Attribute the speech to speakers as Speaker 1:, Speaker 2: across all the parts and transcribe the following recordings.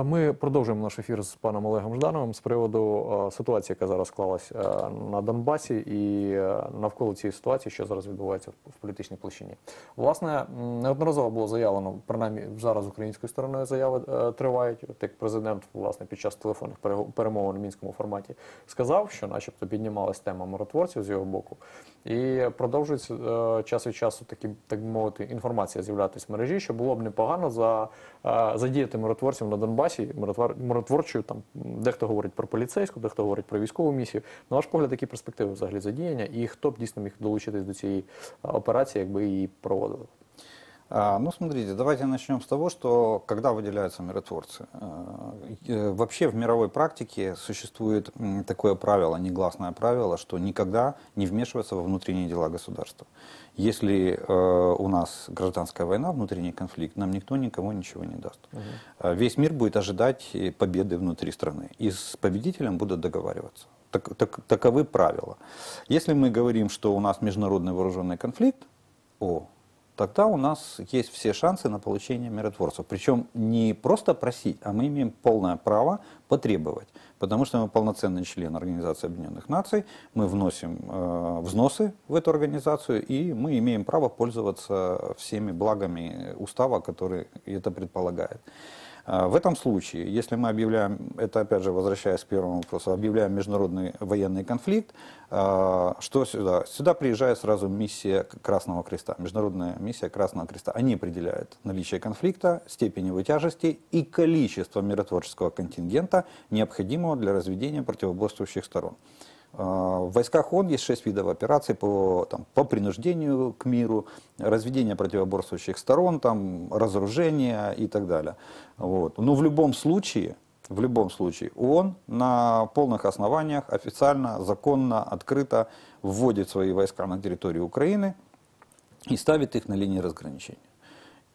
Speaker 1: Е, Ми продовжуємо наш ефір з паном Олегом Ждановим з приводу е, ситуації, яка зараз склалась е, на Донбасі, і навколо цієї ситуації, що зараз відбувається в політичній площині. Власне, неодноразово було заявлено, принаймні зараз українською стороною заяви тривають. От як президент, власне, під час телефонних перемовин у мінському форматі сказав, що, начебто, піднімалась тема миротворців з його боку, і продовжується час від часу такі, так би мовити, інформація з'являтися в мережі, що було б непогано за, задіяти миротворців на Донбасі, миротвор, миротворчою, там дехто говорить про поліцейську, дехто говорить про військову місію. На ваш погляд, які перспективи взагалі задіяння, і хто б дійсно міг долучитись до цієї операції, якби її проводили?
Speaker 2: А, Ну, смотрите, давайте начнем с того, что когда выделяются миротворцы. Э, э, Вообще в мировой практике существует такое правило, негласное правило, что никогда не вмешиваться во внутренние дела государства. Если э, у нас гражданская война, внутренний конфликт, нам никто никому ничего не даст. Э, Весь мир будет ожидать победы внутри страны. И с победителем будут договариваться. Так- так- таковы правила. Если мы говорим, что у нас международный вооруженный конфликт, о, тогда у нас есть все шансы на получение миротворцев. Причем не просто просить, а мы имеем полное право потребовать. Потому что мы полноценный член Организации Объединенных Наций, мы вносим э, взносы в эту организацию, и мы имеем право пользоваться всеми благами устава, который это предполагает. А, В этом случае, если мы объявляем, это опять же возвращаясь к первому вопросу, объявляем международный военный конфликт, а, что сюда? Сюда приезжает сразу миссия Красного Креста, международная миссия Красного Креста. Они определяют наличие конфликта, степень его тяжести и количество миротворческого контингента, необходимого для разведения противоборствующих сторон. А, В войсках ООН есть шесть видов операций по, там, по принуждению к миру, разведение противоборствующих сторон, там, разоружение и так далее. Вот. Но в любом случае, в любом случае ООН на полных основаниях официально, законно, открыто вводит свои войска на территорию Украины и ставит их на линии разграничения.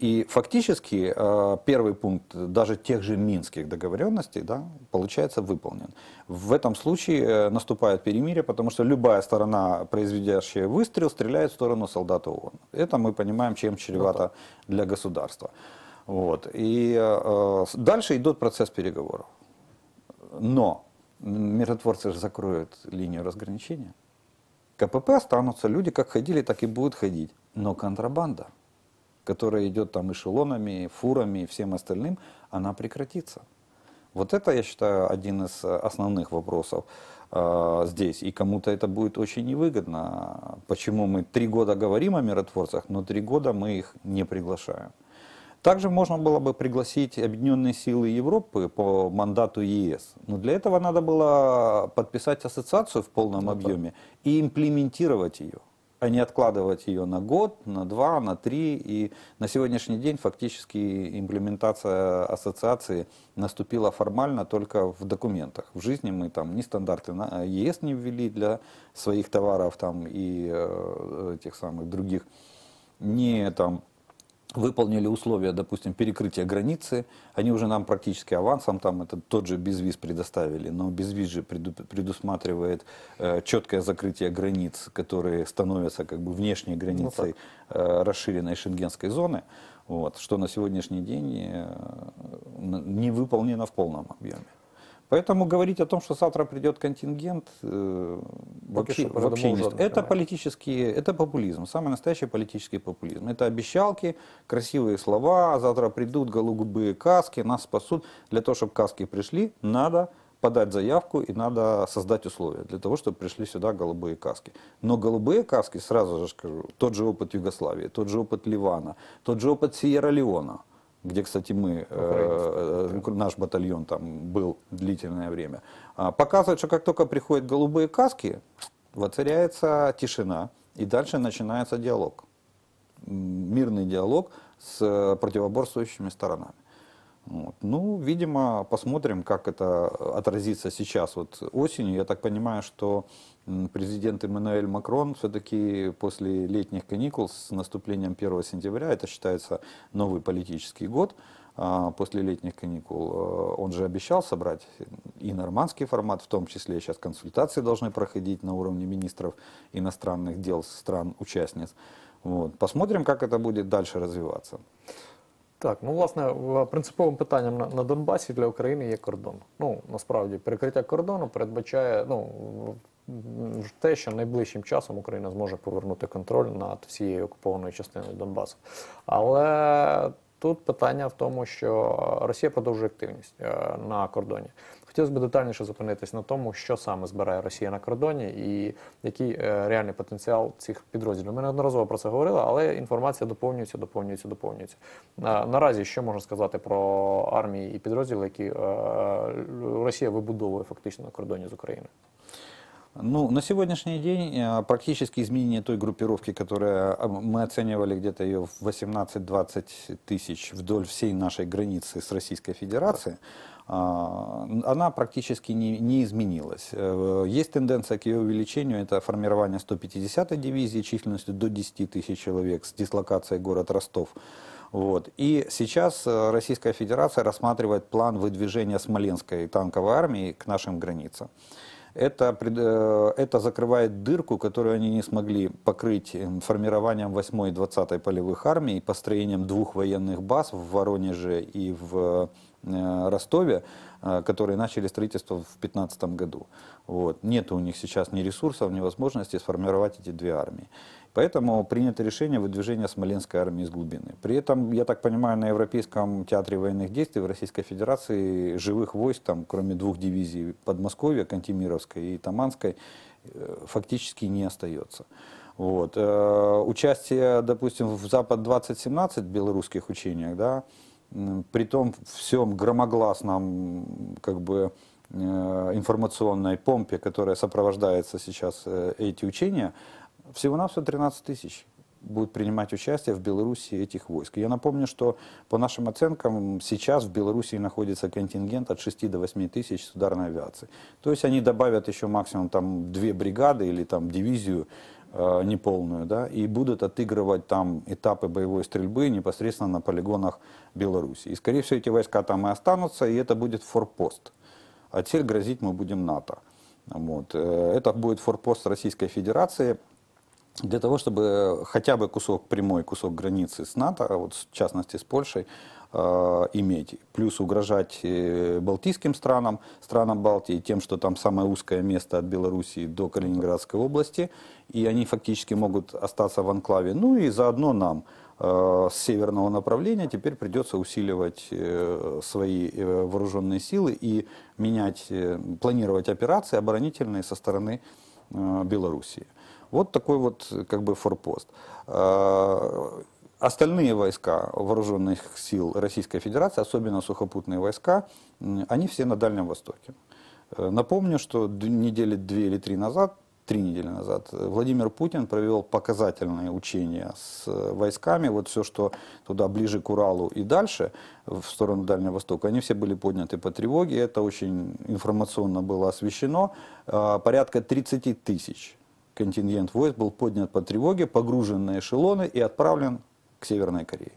Speaker 2: И фактически э, первый пункт даже тех же минских договоренностей да, получается выполнен. В этом случае э, наступает перемирие, потому что любая сторона, произведящая выстрел, стреляет в сторону солдата ООН. Это мы понимаем, чем чревато для государства. Вот. И э, дальше идет процесс переговоров. Но миротворцы же закроют линию разграничения. КПП останутся люди, как ходили, так и будут ходить. Но контрабанда, которая идет там эшелонами, фурами и всем остальным, она прекратится. Вот это, я считаю, один из э, основных вопросов э, здесь. И кому-то это будет очень невыгодно. Почему мы три года говорим о миротворцах, но три года мы их не приглашаем. Также можно было бы пригласить Объединенные силы Европы по мандату ЕС. Но для этого надо было подписать ассоциацию в полном объеме и имплементировать ее, а не откладывать ее на год, на два, на три. И на сегодняшний день фактически имплементация ассоциации наступила формально только в документах. В жизни мы там ни стандарты на ЕС не ввели для своих товаров там, и э, этих самых других, не там выполнили условия, допустим, перекрытия границы, они уже нам практически авансом, там это тот же безвиз предоставили, но безвиз же преду- предусматривает э, четкое закрытие границ, которые становятся как бы внешней границей э, расширенной шенгенской зоны, вот, что на сегодняшний день э, не выполнено в полном объеме. Поэтому говорить о том, что завтра придет контингент, э, вообще, вообще не стоит. Это
Speaker 1: немає.
Speaker 2: политический, это популизм, самый настоящий политический популизм. Это обещалки, красивые слова, завтра придут голубые каски, нас спасут. Для того, чтобы каски пришли, надо подать заявку и надо создать условия для того, чтобы пришли сюда голубые каски. Но голубые каски, сразу же скажу, тот же опыт Югославии, тот же опыт Ливана, тот же опыт Сьерра-Леона, где, кстати, мы, э, наш батальон там был длительное время, а, показывает, что как только приходят голубые каски, воцаряется тишина, и дальше начинается диалог. Мирный диалог с э, противоборствующими сторонами. Вот. Ну, видимо, посмотрим, как это отразится сейчас вот осенью. Я так понимаю, что президент Эммануэль Макрон все-таки после летних каникул с наступлением 1 сентября, это считается новый политический год, а, после летних каникул, э, он же обещал собрать и нормандский формат, в том числе сейчас консультации должны проходить на уровне министров иностранных дел стран-участниц. Вот. Посмотрим, как это будет дальше развиваться.
Speaker 1: Так, ну власне, принциповим питанням на, на Донбасі для України є кордон. Ну насправді перекриття кордону передбачає ну те, що найближчим часом Україна зможе повернути контроль над всією окупованою частиною Донбасу. Але тут питання в тому, що Росія продовжує активність е, на кордоні. Хотілося б детальніше зупинитись на тому, що саме збирає Росія на кордоні і який е, реальний потенціал цих підрозділів. Ми неодноразово про це говорили, але інформація доповнюється, доповнюється, доповнюється. На, наразі що можна сказати про армії і підрозділи, які е, Росія вибудовує фактично на кордоні з Україною?
Speaker 2: Ну, на сегодняшний день э, практически изменение той группировки, которая а, мы оценивали где-то ее в 18-20 тысяч вдоль всей нашей границы с Российской Федерацией, а, она практически не, не изменилась. Э, Есть тенденция к ее увеличению, это формирование 150-й дивизии численностью до 10 тысяч человек с дислокацией город Ростов. Вот. И сейчас э, Российская Федерация рассматривает план выдвижения Смоленской танковой армии к нашим границам. Это, э, это закрывает дырку, которую они не смогли покрыть э, формированием 8 и 20 полевых армий, построением двух военных баз в Воронеже и в э, Ростове, э, которые начали строительство в 2015 году. Вот. Нет у них сейчас ни ресурсов, ни возможности сформировать эти две армии. Поэтому принято решение выдвижения Смоленской армии из глубины. При этом, я так понимаю, на Европейском театре военных действий в Российской Федерации живых войск, там, кроме двух дивизий Подмосковья, Кантемировской и Таманской, э, фактически не остается. Вот. Э, Участие, допустим, в Запад-2017 белорусских учениях, да, при том всем громогласном как бы, э, информационной помпе, которая сопровождается сейчас эти учения, всего-навсего 13 тысяч будут принимать участие в Беларуси этих войск. Я напомню, что по нашим оценкам сейчас в Беларуси находится контингент от 6 до 8 тысяч с ударной авиации. То есть они добавят еще максимум там две бригады или там дивизию э, неполную, да, и будут отыгрывать там этапы боевой стрельбы непосредственно на полигонах Беларуси. И, скорее всего, эти войска там и останутся, и это будет форпост. А цель грозить мы будем НАТО. Вот. Э, Это будет форпост Российской Федерации для того, чтобы хотя бы кусок прямой, кусок границы с НАТО, а вот в частности с Польшей, э, иметь. Плюс угрожать э, балтийским странам, странам Балтии, тем, что там самое узкое место от Белоруссии до Калининградской области, и они фактически могут остаться в анклаве. Ну и заодно нам э, с северного направления теперь придется усиливать э, свои вооруженные силы и менять, планировать операции оборонительные со стороны Белоруссии. Вот такой вот э, как бы форпост. Э, Остальные войска вооруженных сил Российской Федерации, особенно сухопутные войска, они все на Дальнем Востоке. Э, Напомню, что недели две или три назад, три недели назад, Владимир Путин провел показательные учения с войсками. Вот все, что туда ближе к Уралу и дальше, в сторону Дальнего Востока, они все были подняты по тревоге. Это очень информационно было освещено. Порядка 30 тысяч контингент войск был поднят по тревоге, погружен на эшелоны и отправлен к Северной Корее.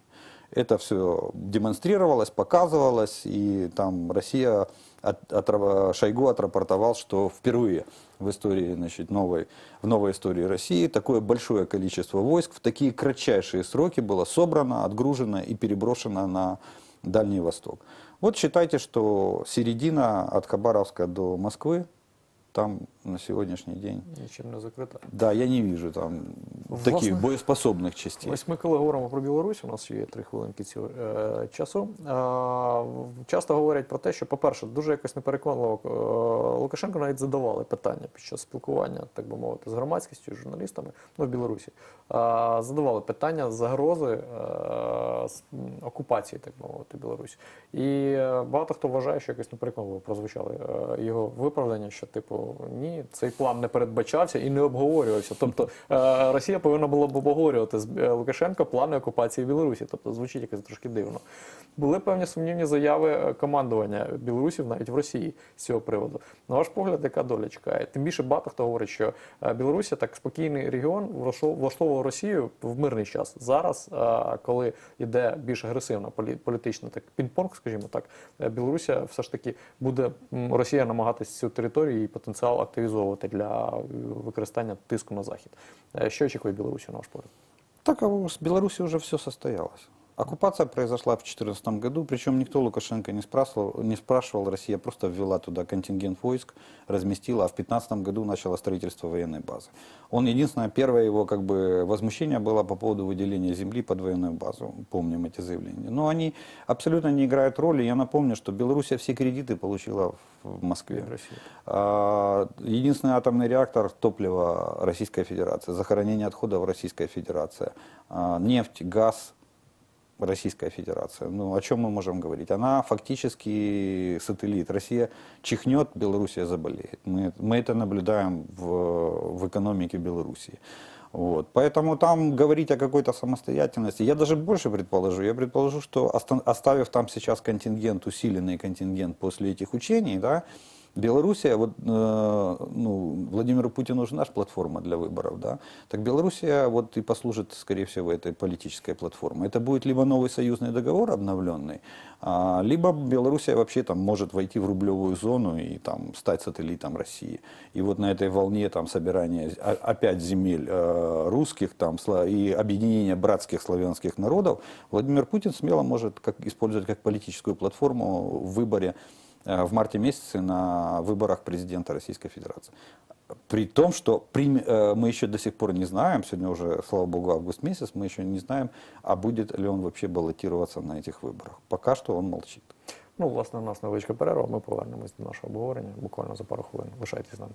Speaker 2: Это все демонстрировалось, показывалось, и там Россия, от, отра- Шойгу отрапортовал, что впервые в истории, значит, новой, в новой истории России такое большое количество войск в такие кратчайшие сроки было собрано, отгружено и переброшено на Дальний Восток. Вот считайте, что середина от Хабаровска до Москвы, там на сегодняшний день
Speaker 1: Нічим не закрита.
Speaker 2: да, я не вижу там
Speaker 1: Власне,
Speaker 2: таких боеспособных частей.
Speaker 1: Ось ми коли говоримо про Білорусь, у нас є три хвилинки цього е, часу. Е, часто говорять про те, що, по-перше, дуже якось непереконливо е, Лукашенко навіть задавали питання під час спілкування, так би мовити, з громадськістю, з журналістами ну, в Білорусі. Е, задавали питання загрози е, окупації, так би мовити, Білорусі. І е, багато хто вважає, що якось непереконливо прозвучали е, його виправдання, що типу ні, цей план не передбачався і не обговорювався. Тобто е, Росія повинна була б обговорювати з е, Лукашенко плани окупації Білорусі. Тобто звучить якось трошки дивно. Були певні сумнівні заяви е, командування білорусів навіть в Росії з цього приводу. На ваш погляд, яка доля чекає? Тим більше багато хто говорить, що е, Білорусі так спокійний регіон влаштов- влаштовував Росію в мирний час. Зараз, коли йде більш агресивна політична так пінг-понг, скажімо так, Білорусія все ж таки буде Росія намагатися цю територію і потенціал активізовувати для використання тиску на захід. Що очікує Білорусі на ваш погляд?
Speaker 2: Так, а с Беларуси уже все состоялось. Оккупация произошла в 2014 году, причем никто Лукашенко не спрашивал, не спрашивал, Россия просто ввела туда контингент войск, разместила, а в 2015 году начало строительство военной базы. Он единственное, первое его как бы возмущение было по поводу выделения земли под военную базу, помним эти заявления. Но они абсолютно не играют роли. Я напомню, что Белоруссия все кредиты получила в Москве.
Speaker 1: В России.
Speaker 2: А, Единственный атомный реактор топлива Российская Федерация, захоронение отходов Российская Федерация, А, нефть, газ Российская Федерация. Ну, о чем мы можем говорить? Она фактически сателлит. Россия чихнет, Белоруссия заболеет. Мы, мы это наблюдаем в, в экономике Белоруссии. Вот. Поэтому там говорить о какой-то самостоятельности, я даже больше предположу, я предположу, что оста- оставив там сейчас контингент, усиленный контингент после этих учений, да, Белоруссия, вот, э, ну, Владимиру Путину же наша платформа для выборов, да, так Белоруссия вот и послужит, скорее всего, этой политической платформой. Это будет либо новый союзный договор обновленный, а, либо Белоруссия вообще там может войти в рублевую зону и там стать сателлитом России. И вот на этой волне там собирания опять земель э, русских там и объединения братских славянских народов Владимир Путин смело может как, использовать как политическую платформу в выборе в марте месяце на выборах президента Российской Федерации. При том, что э, мы еще до сих пор не знаем, сегодня уже, слава богу, август месяц, мы еще не знаем, а будет ли он вообще баллотироваться на этих выборах. Пока что он молчит.
Speaker 1: Ну, власне, у нас невеличка перерва. Ми повернемось до нашого обговорення буквально за пару хвилин. Лишайтесь з нами.